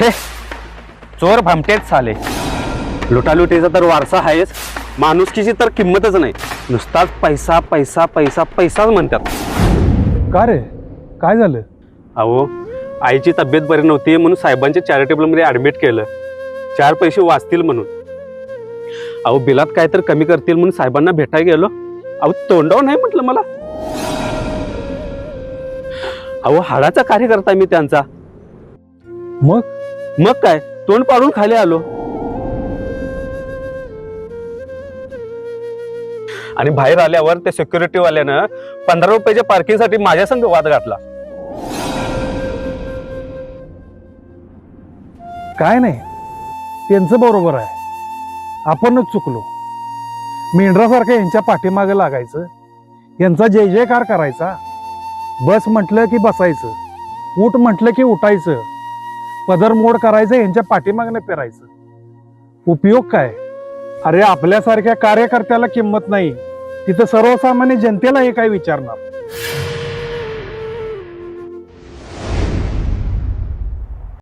हे चोर भामटेच चाले लुटालुटीचा तर वारसा आहेच माणुसकीची तर किंमतच नाही. नुसताच पैसा पैसा पैसा पैसाच म्हणतात. का रे? काय झालं? अहो आईची तब्येत बरी नव्हती म्हणून साहेबांच्या चॅरिटेबलमध्ये ॲडमिट केलं. चार पैसे वाचतील म्हणून. अहो बिलात काय तर कमी करतील म्हणून साहेबांना भेटायला गेलो. अहो तोंडावर नाही म्हटलं मला? अहो हाडाचा कार्यकर्ता मी त्यांचा. मग? मग काय? तोंड पाडून खाली आलो. आणि बाहेर आल्यावर त्या security वाल्यानं पंधरा रुपयाच्या पार्किंगसाठी माझ्या संग वाद घातला काय नाही. त्यांचं बरोबर आहे. आपणच चुकलो. मेंढरासारखं यांच्या पाठीमागे लागायचं. यांचा जय जयकार करायचा. बस म्हटलं की बसायचं. उठ म्हटलं की उठायचं. पदर मोड करायचं यांच्या पाठीमागनं पेरायचं. उपयोग काय? अरे आपल्यासारख्या कार्यकर्त्याला किंमत नाही. तिथं सर्वसामान्य जनतेला हे काय विचारणार.